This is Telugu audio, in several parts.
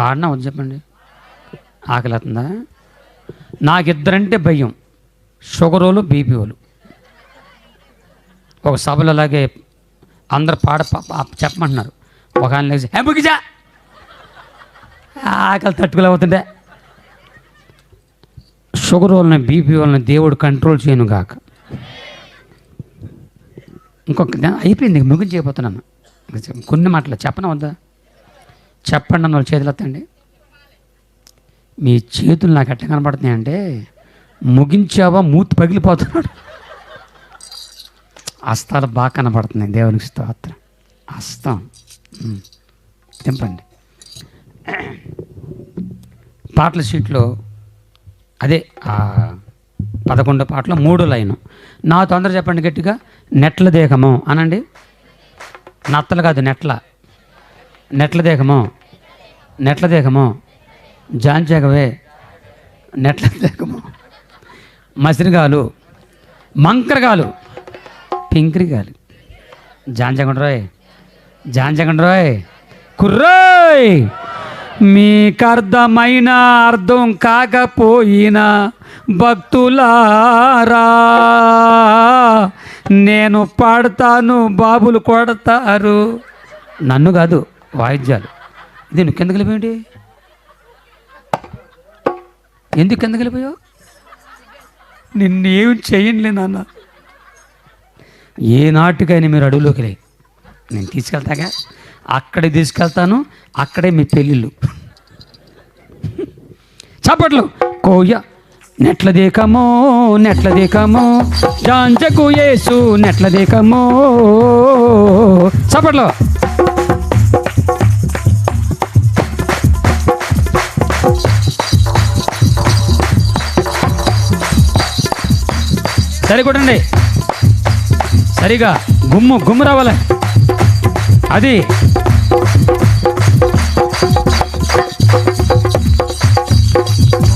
పాడినా వద్దు చెప్పండి. ఆకలి అవుతుందా నాకిద్దరంటే భయం. షుగర్ వాళ్ళు బీపీ వాళ్ళు. ఒక సభలో అలాగే అందరు పాడ చెప్పమంటున్నారు. ఒక ఆయన లేచి "ఏ ఆకలి తట్టుకోలేకపోతుంటే షుగర్ వాళ్ళని బీపీ వాళ్ళని దేవుడు కంట్రోల్ చేయను కాక ఇంకొక అయిపోయింది ముగించి చేయబోతున్నాను కొన్ని మాటలు చెప్పనా వద్దా? చెప్పండి అన్న చేతులు ఎత్తండి. మీ చేతులు నాకు ఎట్లా కనపడుతున్నాయి అంటే ముగించావా మూతి పగిలిపోతున్నాడు. అస్తాలు బాగా కనపడుతున్నాయి దేవునికి స్తోత్రం. అస్తం. ఉమ్. తెంపండి. పాటల షీట్లో అదే పదకొండు పదకొండో పాటలో లైను. నా తొందర చెప్పండి గట్టిగా నెట్ల దేహము అనండి. నత్తలు కాదు నెట్ల. నెట్ల దేహము నెట్ల దేహము జాంచగవే నెట్ల దేహము. మసిరిగాలు మంకరగాలు పింకరిగాలు. జాంజగండ్రాయ్ కుర్రాయ్ మీకు మీకర్థమైన అర్థం కాకపోయినా భక్తులారా నేను పాడతాను బాబులు కొడతారు. నన్ను కాదు వాయిద్యాలు. ఇది నువ్వు కిందకి వెళ్ళిపోయింది ఎందుకు కిందకి వెళ్ళిపోయావు నిన్నేం చేయండి నాన్న. ఏ నాటికైనా మీరు అడవులోకి లే నేను తీసుకెళ్తాగా. అక్కడే తీసుకెళ్తాను. అక్కడే మీ పెళ్ళిళ్ళు. చప్పట్లు. కోయ. నెట్ల దేకమో నెట్ల దేకమో. జాంజకు యేసు నెట్ల దేకమో. చప్పట్లు. సరి కొట్టండి సరిగా గుమ్ము గుమ్ము రావాలి. అది.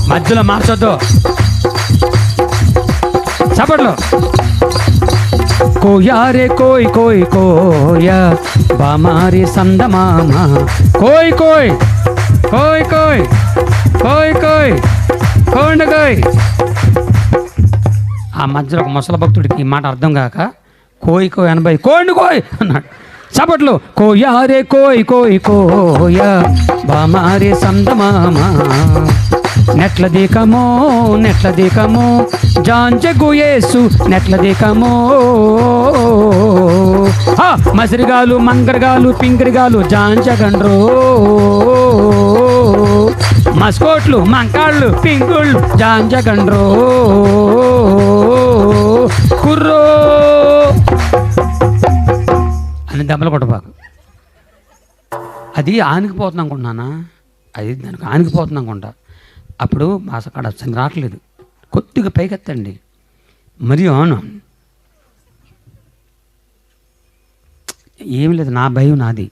మధ్యలో మార్చొద్దు. చప్పట్లు. కోయారే కోయ్ కోయ్ కోయ. బామారి సందమామ కోయ్ కోయ్. కోయ్ కోయ్. కోయ్ కోయ్. కోండ కోయ్. ఆ మధ్యలో ఒక ముసల భక్తుడికి ఈ మాట అర్థం కాక కోయి కో ఎనభై కోండి కోయ్ అన్నాడు. చప్పట్లు కోయారే కోయ్ కోయ్ కోయా బామారే సందమామ నెట్ల దీకమో నెట్ల దీకమో జాంజగు యేసు నెట్ల దీకమో మసిరిగాలు మంగరగాలు పింగరిగాలు జాంజగండ్రో మస్కోట్లు మంకాళ్ళు పింగుళ్ళు జాంజగండ్రో. కుర్రో. అని దెబ్బలు కొట్టబాకు. అది ఆనికిపోతుంది అనుకుంటున్నానా? అది దానికి ఆనికిపోతుంది అనుకుంటా. అప్పుడు మాస అక్కడ సంగ రావట్లేదు. కొద్దిగా పైకెత్తండి. మరియు అవును. ఏం లేదు నా భయం నాది.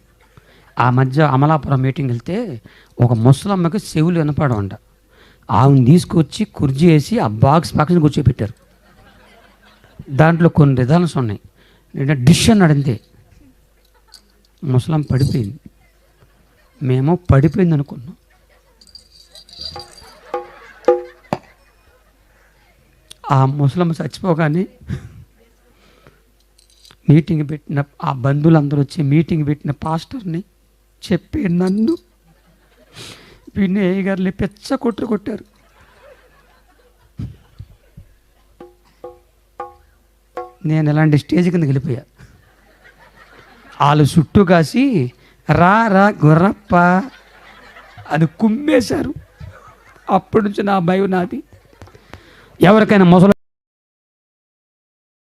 ఆ మధ్య అమలాపురం మీటింగ్ వెళ్తే ఒక ముసలమ్మకి చెవులు వినపడమంట ఆమెను తీసుకొచ్చి కుర్జీ వేసి ఆ బాక్స్ పక్కన కూర్చోబెట్టారు. దాంట్లో కొన్ని రిజల్ట్స్ ఉన్నాయి. నేను డిష్ అన్నాడు అంతే ముసలం పడిపోయింది. మేము పడిపోయింది అనుకున్నాం. ఆ ముసలమ్మ చచ్చిపోగానే మీటింగ్ పెట్టిన ఆ బంధువులందరూ వచ్చి మీటింగ్ పెట్టిన పాస్టర్ని చెప్పి నన్ను వినయ్ గారిని పెచ్చ కొట్టు కొట్టారు. నేను ఇలాంటి స్టేజ్ కింద వెళ్ళిపోయా. వాళ్ళు చుట్టూ కాసి రా రా గుర్రప్ప అని కుమ్మేశారు. అప్పటి నుంచి నా భయం నాది. ఎవరికైనా ముసలి